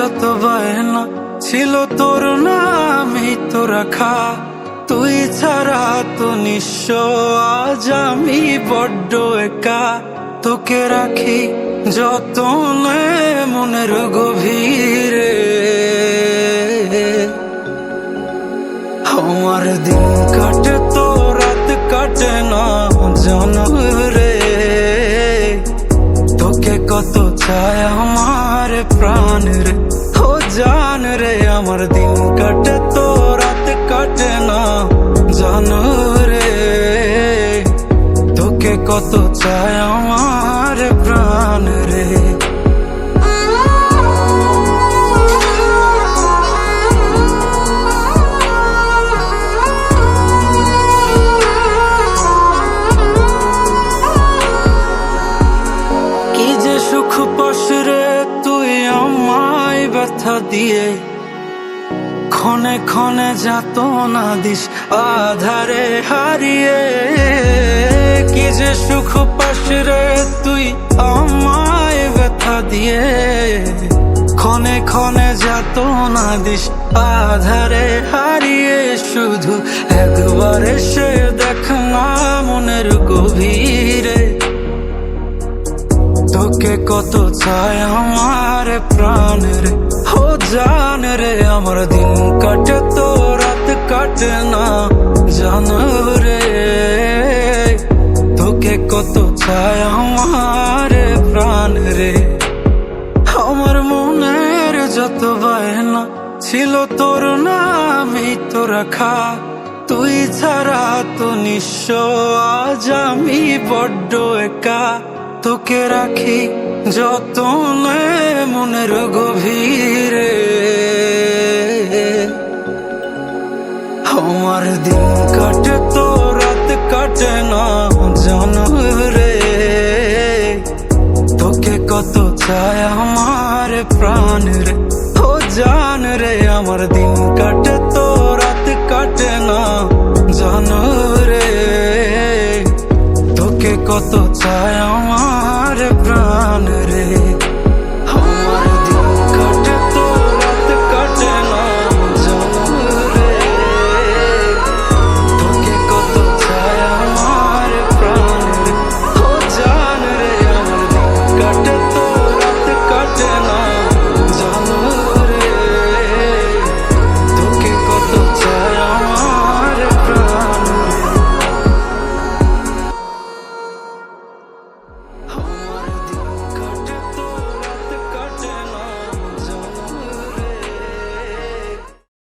যত বায়না ছিল তোর নামই তো রাখা। তুই ছাড়া তো নিঃস্ব, আজ আমি বড্ড একা। তোকে রাখি যতনে মনের গভীরে। আমার দিন কাটে তো রাত কাটে না জানো রে তোকে কত চায় আমার প্রাণ রে, ও জান রে, আমার দিন কাটে, তো রাত কাটে না। জানো রে, তোকে কত চায় আমার প্রাণ রে। সুখ পাস রে তুই আমায় ব্যথা দিয়ে ক্ষণে ক্ষণে যাত না দিস, আধারে হারিয়ে। কি যে সুখ পাস রে তুই আমায় ব্যথা দিয়ে। ক্ষণে ক্ষণে যাত না দিস, আধারে হারিয়ে। শুধু একবার সে দেখ না মনের গভীরে কত চায় আমার প্রাণ রে? ও জান রে, আমার দিন কাটে তো, রাত কাটে না, জান রে। তোকে কত চায় আমার প্রাণ রে? আমার মনের যত বায়না ছিল তোর নামই তো রাখা। তুই ছাড়া তো নিঃস্ব, আজ আমি বড্ড একা। তোকে রাখি যতনে মনের গভীরে আমার দিন কাটে তো রাত কাটে না জানো রে তোকে কত চায় আমার প্রাণ রে, ও জান রে, আমার দিন কাটে